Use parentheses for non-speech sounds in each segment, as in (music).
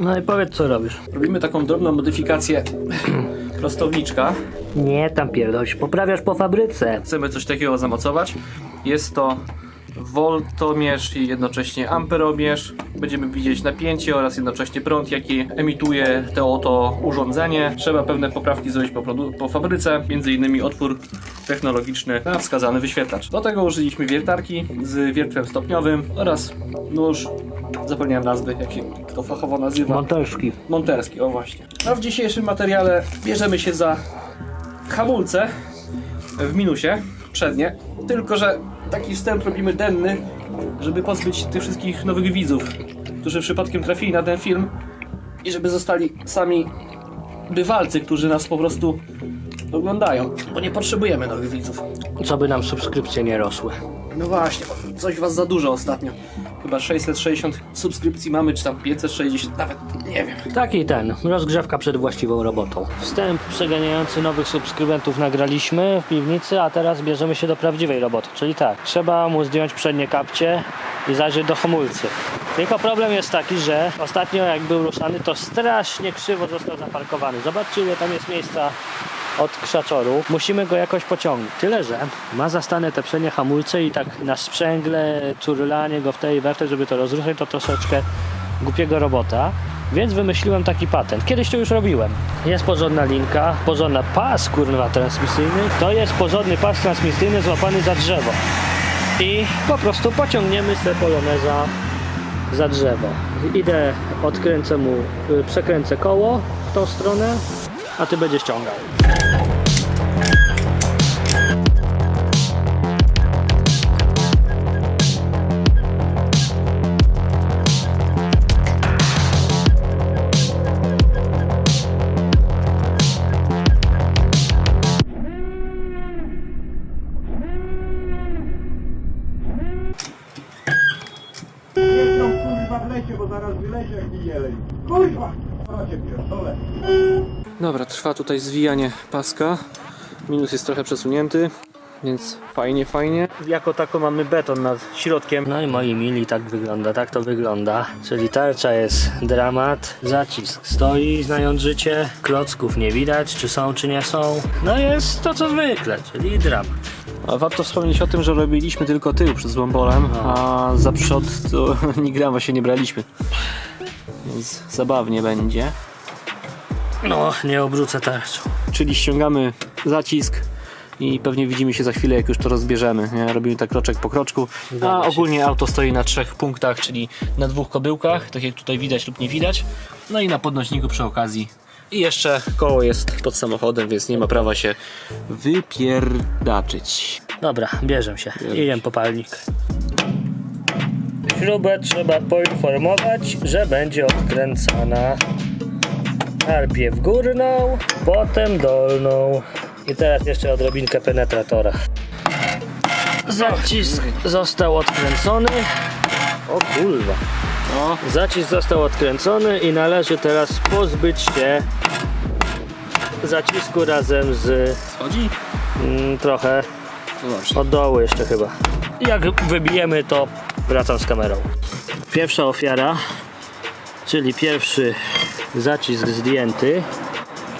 No i powiedz co robisz. Robimy taką drobną modyfikację (clears throat) prostowniczka. Nie, tam pierdolisz, poprawiasz po fabryce. Chcemy coś takiego zamocować. Jest to voltomierz i jednocześnie amperomierz. Będziemy widzieć napięcie oraz jednocześnie prąd, jaki emituje to oto urządzenie. Trzeba pewne poprawki zrobić po, po fabryce, między innymi otwór technologiczny na wskazany wyświetlacz. Do tego użyliśmy wiertarki z wiertłem stopniowym oraz nóż, zapomniałem nazwy, jak się to fachowo nazywa. Monterski. Monterski, o właśnie. A w dzisiejszym materiale bierzemy się za hamulce w minusie przednie. Tylko, że taki wstęp robimy denny, żeby pozbyć tych wszystkich nowych widzów, którzy przypadkiem trafili na ten film i żeby zostali sami bywalcy, którzy nas po prostu oglądają, bo nie potrzebujemy nowych widzów. Co by nam subskrypcje nie rosły. No właśnie, coś was za dużo ostatnio. Chyba 660 subskrypcji mamy, czy tam 560, nawet nie wiem. Taki ten, rozgrzewka przed właściwą robotą. Wstęp przeganiający nowych subskrybentów nagraliśmy w piwnicy, a teraz bierzemy się do prawdziwej roboty. Czyli tak, trzeba mu zdjąć przednie kapcie i zajrzeć do hamulcy. Tylko problem jest taki, że ostatnio jak był ruszany, to strasznie krzywo został zaparkowany. Zobaczcie ile tam jest miejsca od krzaczoru. Musimy go jakoś pociągnąć. Tyle, że ma zastane te przednie hamulce i tak na sprzęgle, turlanie go w tej we w tej, żeby to rozruszać, to troszeczkę głupiego robota. Więc wymyśliłem taki patent. Kiedyś to już robiłem. Jest porządna linka, porządna pas kurwa transmisyjny. To jest porządny pas transmisyjny złapany za drzewo. I po prostu pociągniemy te poloneza za drzewo. Idę, odkręcę mu, y, przekręcę koło w tą stronę, a ty będziesz ciągał. Dobra, trwa tutaj zwijanie paska. Minus jest trochę przesunięty, więc fajnie, fajnie. Jako tako mamy beton nad środkiem. No i moi mili, tak wygląda, tak to wygląda. Czyli tarcza jest dramat, zacisk stoi, znając życie, klocków nie widać, czy są, czy nie są. No jest to co zwykle, czyli dramat. A warto wspomnieć o tym, że robiliśmy tylko tył przed złombolem, a za przód to (laughs) ni grama się nie braliśmy. Więc zabawnie będzie. No, nie obrócę tarczą. Czyli ściągamy zacisk i pewnie widzimy się za chwilę, jak już to rozbierzemy. Nie? Robimy tak kroczek po kroczku. A ogólnie auto stoi na trzech punktach, czyli na dwóch kobyłkach, tak jak tutaj widać lub nie widać. No i na podnośniku przy okazji. I jeszcze koło jest pod samochodem, więc nie ma prawa się wypierdaczyć. Dobra, bierzem się. Idę po palnik. Śrubę trzeba poinformować, że będzie odkręcana. Najpierw górną, potem dolną. I teraz jeszcze odrobinkę penetratora. Zacisk został odkręcony. O kurwa. No, Zacisk został odkręcony i należy teraz pozbyć się zacisku razem z schodzi? mm, trochę No od dołu jeszcze chyba. Jak wybijemy, to wracam z kamerą. Pierwsza ofiara, czyli pierwszy zacisk zdjęty.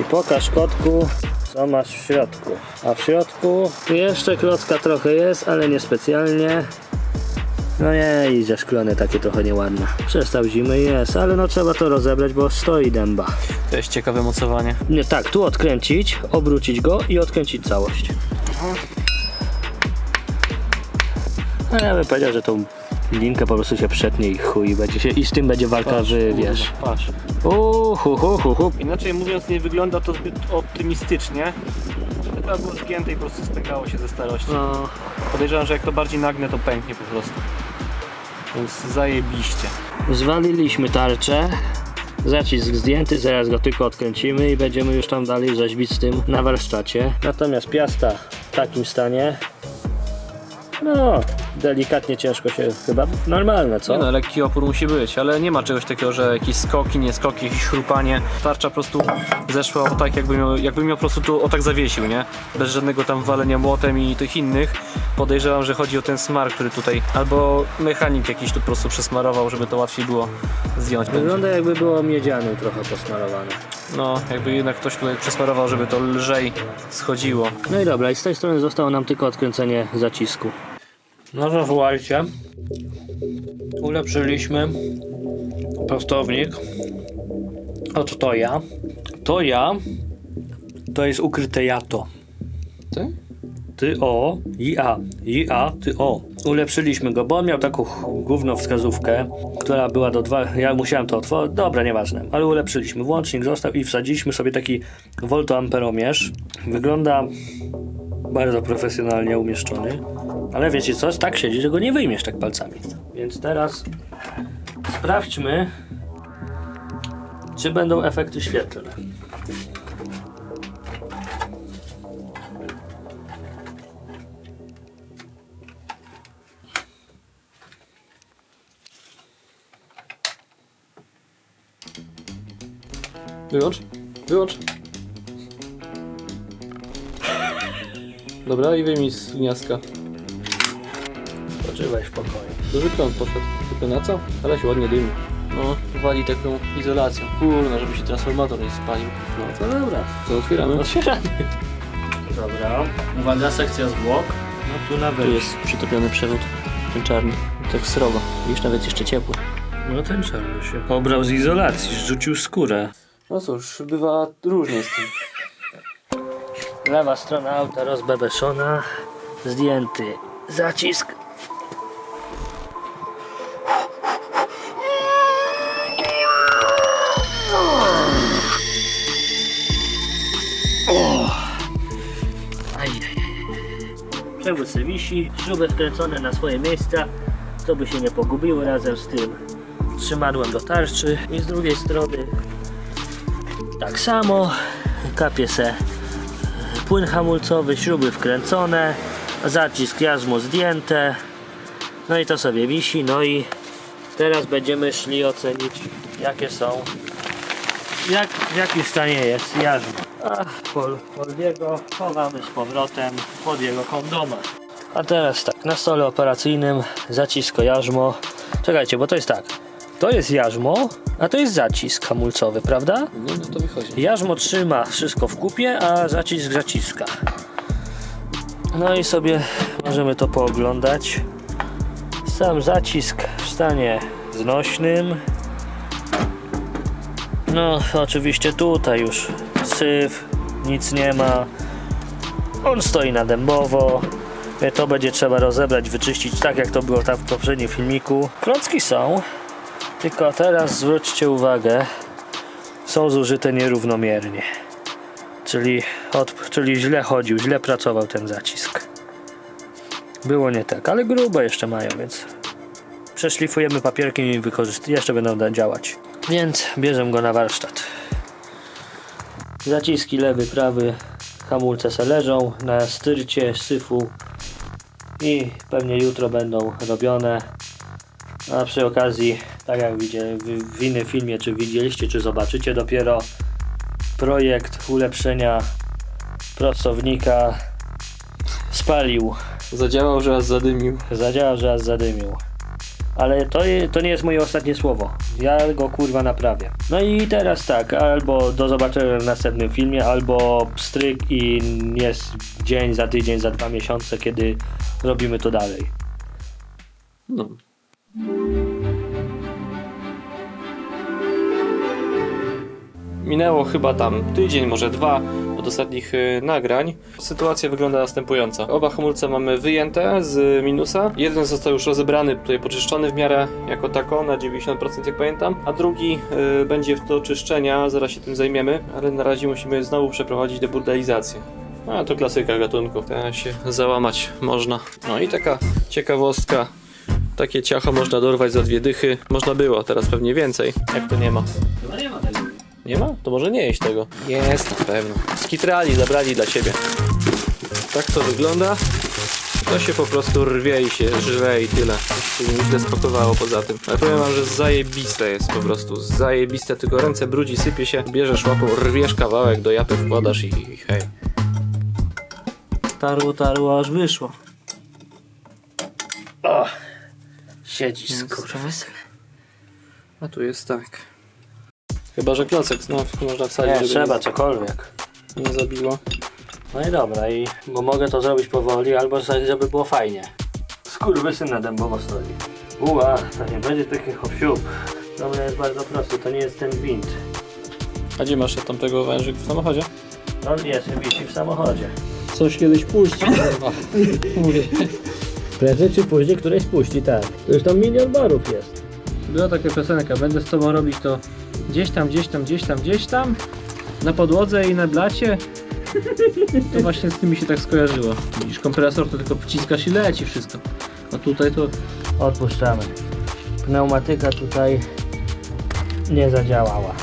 I pokaż kotku, co masz w środku. A w środku jeszcze klocka trochę jest, ale niespecjalnie. No nie, idzie szklone takie trochę nieładne. Przestał zimy jest, ale no trzeba to rozebrać, bo stoi dęba. To jest ciekawe mocowanie. Nie, tak, tu odkręcić, obrócić go i odkręcić całość. No ja bym powiedział, że tą linkę po prostu się przetnie i chuj, będzie się, i z tym będzie walka, wy wiesz. Patrz. Hu, hu, hu. Inaczej mówiąc, nie wygląda to zbyt optymistycznie. Chyba było zgięte i po prostu stękało się ze starości. No, Podejrzewam, że jak to bardziej nagnę, to pęknie po prostu. Więc zajebiście. zwaliliśmy tarczę. Zacisk zdjęty, zaraz go tylko odkręcimy i będziemy już tam dalej rzeźbić z tym na warsztacie. Natomiast piasta w takim stanie, no, delikatnie ciężko się chyba. Normalne, co? Nie no, lekki opór musi być, ale nie ma czegoś takiego, że jakieś skoki, nie skoki, jakieś chrupanie. Tarcza po prostu zeszła o tak, jakby miał, jakby miał po prostu tu o tak zawiesił, nie? Bez żadnego tam walenia młotem i tych innych. Podejrzewam, że chodzi o ten smar, który tutaj, albo mechanik jakiś tu po prostu przesmarował, żeby to łatwiej było zdjąć. Wygląda jakby było miedzianym trochę posmarowane. No, jakby jednak ktoś tutaj przesmarował, żeby to lżej schodziło. No i dobra, i z tej strony zostało nam tylko odkręcenie zacisku. No to słuchajcie, ulepszyliśmy prostownik od Toja. Toja to jest ukryte jato. Ty? Ty o, i a, i a, ty o. Ulepszyliśmy go, bo on miał taką główną wskazówkę, która była do dwa. Ja musiałem to otworzyć. Dobra, nieważne, ale ulepszyliśmy. Włącznik został i wsadziliśmy sobie taki voltoamperomierz. Wygląda bardzo profesjonalnie umieszczony. Ale wiecie co? Tak siedzi, że go nie wyjmiesz tak palcami. Więc teraz sprawdźmy, czy będą efekty świetlne. Wyłącz, wyłącz. Dobra, i wyjmij z gniazdka. Poczywaj w pokoju. Duży prąd poszedł. Tylko na co? Ale się ładnie dymi. No, wali taką izolacją. Kurna, żeby się transformator nie spalił. No to dobra. Co, otwieramy? Otwieramy. Dobra. Uwaga, sekcja zwłok. No tu na Tu jest przytopiony przewód, ten czarny. Tak srogo. Widzisz, nawet jeszcze ciepły. No ten czarny się pobrał z izolacji, rzucił skórę. No cóż, bywa różnie z tym. Lewa strona auta rozbebeszona. Zdjęty zacisk. Przewód se wisi, śruby wkręcone na swoje miejsca, to by się nie pogubiły razem z tym trzymadłem do tarczy i z drugiej strony tak samo kapie se płyn hamulcowy, śruby wkręcone, zacisk jarzmo zdjęte, no i to sobie wisi, no i teraz będziemy szli ocenić jakie są, jak, w jakim stanie jest jarzmo. A Pol, Poldiego chowamy z powrotem pod jego kondomem. A teraz tak, na stole operacyjnym zacisko jarzmo. Czekajcie, bo to jest tak. To jest jarzmo, a to jest zacisk hamulcowy, prawda? No, no to wychodzi. Jarzmo trzyma wszystko w kupie, a zacisk zaciska. No i sobie możemy to pooglądać. Sam zacisk w stanie znośnym. No, oczywiście tutaj już syf, nic nie ma. On stoi na dębowo. E, To będzie trzeba rozebrać, wyczyścić tak jak to było tam w poprzednim filmiku. Klocki są, tylko teraz zwróćcie uwagę, są zużyte nierównomiernie. Czyli, od, czyli źle chodził, źle pracował ten zacisk. Było nie tak, ale grube jeszcze mają, więc przeszlifujemy papierkiem i jeszcze będą działać. Więc bierzemy go na warsztat. Zaciski lewy, prawy, hamulce se leżą na styrcie, syfu i pewnie jutro będą robione. A przy okazji, tak jak widzicie w, innym filmie, czy widzieliście, czy zobaczycie dopiero projekt ulepszenia pracownika spalił, Zadziałał, że aż zadymił. zadziałał, że aż zadymił. Ale to, to nie jest moje ostatnie słowo. Ja go kurwa naprawię. No i teraz tak, albo do zobaczenia w następnym filmie, albo stryk i jest dzień za tydzień, za dwa miesiące, kiedy robimy to dalej. No. Minęło chyba tam tydzień, może dwa od ostatnich y, nagrań. Sytuacja wygląda następująco. Oba hamulce mamy wyjęte z minusa. Jeden został już rozebrany, tutaj poczyszczony w miarę jako tako na 90% jak pamiętam, a drugi y, będzie do czyszczenia, zaraz się tym zajmiemy, ale na razie musimy znowu przeprowadzić deburdalizację. A to klasyka gatunku, teraz się załamać można. No i taka ciekawostka. Takie ciacho można dorwać za dwie dychy. Można było, teraz pewnie więcej. Jak to nie ma? Chyba nie ma. Nie ma? To może nie jeść tego. Jest, na pewno. Skitrali, zabrali dla siebie. Tak to wygląda. To się po prostu rwie i się żre i tyle. Się źle spakowało poza tym. Ale powiem wam, że zajebiste jest po prostu. Zajebiste, tylko ręce brudzi, sypie się, bierzesz łapą, rwiesz kawałek, do japy wkładasz i, i hej. Tarło, tarło, aż wyszło. O, siedzi skurwysyn. A tu jest tak. Chyba, że klocek znowu można wsadzić, Nie, żeby trzeba cokolwiek. nie, zabiło. No i dobra, i bo mogę to zrobić powoli, albo za- żeby było fajnie. Skurwysyn na dębowo stoi. Uła, to nie będzie takich hop Dobra, jest bardzo prosty, to nie jest ten wind. A gdzie masz tamtego wężyk w samochodzie? On jest, wisi w samochodzie. Coś kiedyś puści, kurwa. (laughs) Mówię. Prędzej czy później któreś spuści, tak. To już tam milion barów jest. Była taka piosenka, będę z tobą robić to gdzieś tam, gdzieś tam, gdzieś tam, gdzieś tam, na podłodze i na blacie. To właśnie z tym mi się tak skojarzyło. Widzisz, kompresor to tylko wciskasz i leci wszystko. A tutaj to... Odpuszczamy. Pneumatyka tutaj nie zadziałała.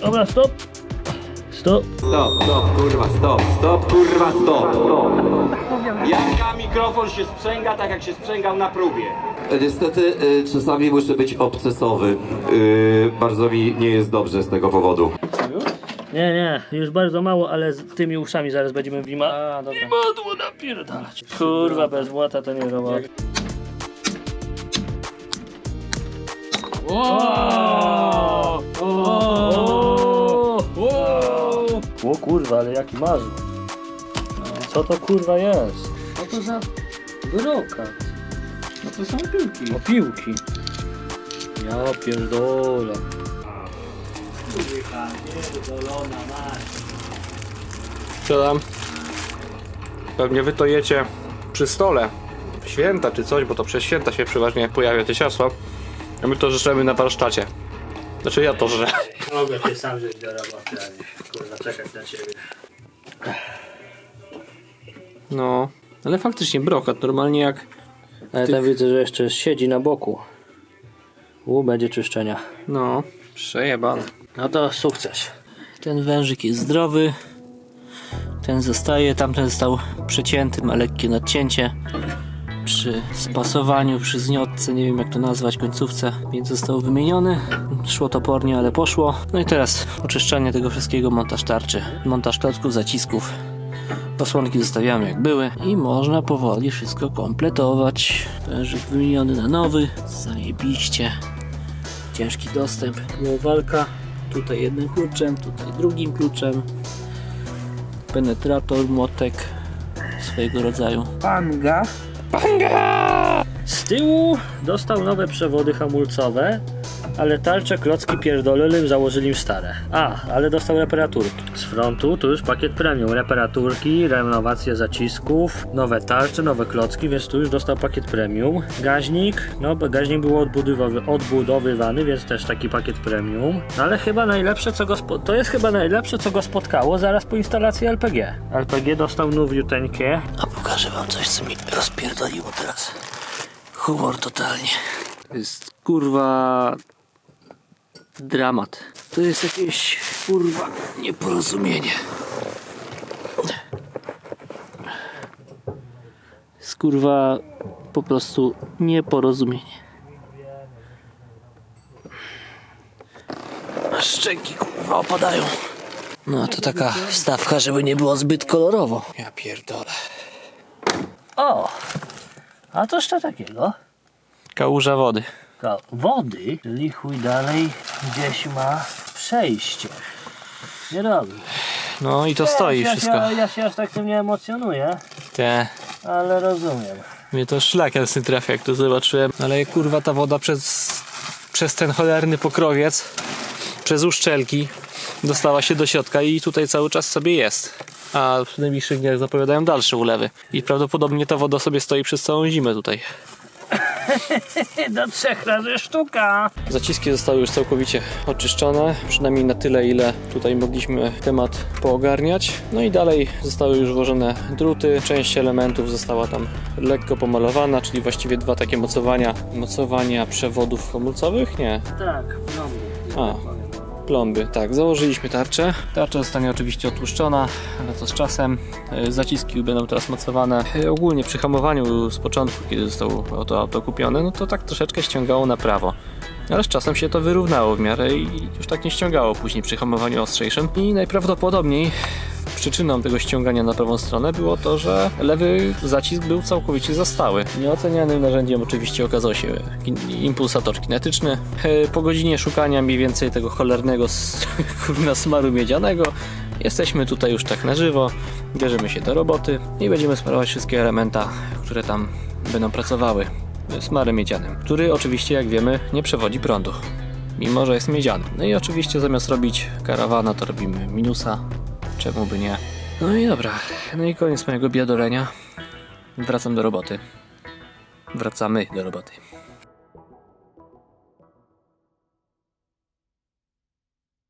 Dobra, stop. Stop. Stop, stop, kurwa, stop, stop, kurwa, stop, stop. Jaka mikrofon się sprzęga tak jak się sprzęgał na próbie? Niestety y, czasami muszę być obcesowy. Y, bardzo mi nie jest dobrze z tego powodu. Nie, nie, już bardzo mało, ale z tymi uszami zaraz będziemy w lima. A, dobra. Modło napierdalać. Kurwa, bez młota to nie robota. Wow! Wow! O kurwa, ale jaki marzył. Co to kurwa jest? Co to za brokat? To są piłki. O piłki. Ja pierdolę. Co tam? Pewnie wy to jecie przy stole. W święta czy coś, bo to przez święta się przeważnie pojawia te ciasto. A my to żremy na warsztacie. Znaczy ja to żrę. Mogę się sam żyć do roboty, a nie kurwa czekać na ciebie. No, ale faktycznie brokat, normalnie jak... Ale tam widzę, że jeszcze siedzi na boku. U, będzie czyszczenia. No, przejebane. No to sukces. Ten wężyk jest zdrowy. Ten zostaje, tamten został przecięty, ma lekkie nadcięcie. Przy spasowaniu, przy zniotce, nie wiem jak to nazwać, końcówce, więc został wymieniony. Szło topornie, ale poszło. No i teraz oczyszczanie tego wszystkiego, montaż tarczy, montaż klocków, zacisków. Posłonki zostawiamy jak były i można powoli wszystko kompletować. Wężyk wymieniony na nowy, zajebiście ciężki dostęp. Walka tutaj jednym kluczem, tutaj drugim kluczem. Penetrator, młotek swojego rodzaju. Panga. Panga! Z tyłu dostał nowe przewody hamulcowe, ale tarcze klocki pierdolili założyli im stare. A, ale dostał reparaturki. Z frontu tu już pakiet premium. Reparaturki, renowacje zacisków, nowe tarcze, nowe klocki, więc tu już dostał pakiet premium. Gaźnik, no gaźnik był odbudowywany, więc też taki pakiet premium. No ale chyba najlepsze co go spo... to jest chyba najlepsze co go spotkało zaraz po instalacji LPG. LPG dostał nowiuteńkie. A pokażę wam coś co mi rozpierdoliło teraz. Humor totalnie. To jest kurwa dramat. To jest jakieś kurwa nieporozumienie. Jest kurwa po prostu nieporozumienie. A szczęki kurwa opadają. No to taka wstawka, żeby nie było zbyt kolorowo. Ja pierdolę. O! A coś to takiego? Kałuża wody. Ka- Wody, czyli chuj dalej gdzieś ma przejście. Nie robi. No i to stoi ja, wszystko. Ja, ja się aż tak tym nie emocjonuję, Te. ale rozumiem. Mnie to szlak jasny trafia, jak to zobaczyłem. Ale kurwa ta woda przez, przez ten cholerny pokrowiec, przez uszczelki dostała się do środka i tutaj cały czas sobie jest. A w najbliższych dniach zapowiadają dalsze ulewy. I prawdopodobnie ta woda sobie stoi przez całą zimę tutaj. (laughs) Do trzech razy sztuka. Zaciski zostały już całkowicie oczyszczone, przynajmniej na tyle, ile tutaj mogliśmy temat poogarniać. No i dalej zostały już włożone druty, część elementów została tam lekko pomalowana, czyli właściwie dwa takie mocowania, mocowania przewodów hamulcowych? Nie. Tak, w domu. A, Plomby, tak, założyliśmy tarczę. Tarcza zostanie oczywiście otłuszczona, ale to z czasem. E, Zaciski będą teraz mocowane. E, Ogólnie przy hamowaniu z początku, kiedy zostało to auto kupione, no to tak troszeczkę ściągało na prawo. Ale z czasem się to wyrównało w miarę i już tak nie ściągało później przy hamowaniu ostrzejszym. I najprawdopodobniej przyczyną tego ściągania na prawą stronę było to, że lewy zacisk był całkowicie zastały. Nieocenianym narzędziem oczywiście okazał się impulsator kinetyczny. E, Po godzinie szukania mniej więcej tego cholernego (laughs) kurna smaru miedzianego jesteśmy tutaj już tak na żywo, bierzemy się do roboty i będziemy smarować wszystkie elementa, które tam będą pracowały smarem miedzianym, który oczywiście jak wiemy nie przewodzi prądu mimo że jest miedziany. No i oczywiście zamiast robić karawana, to robimy minusa. Czemu by nie? No i dobra. No i koniec mojego biadolenia. Wracam do roboty. Wracamy do roboty.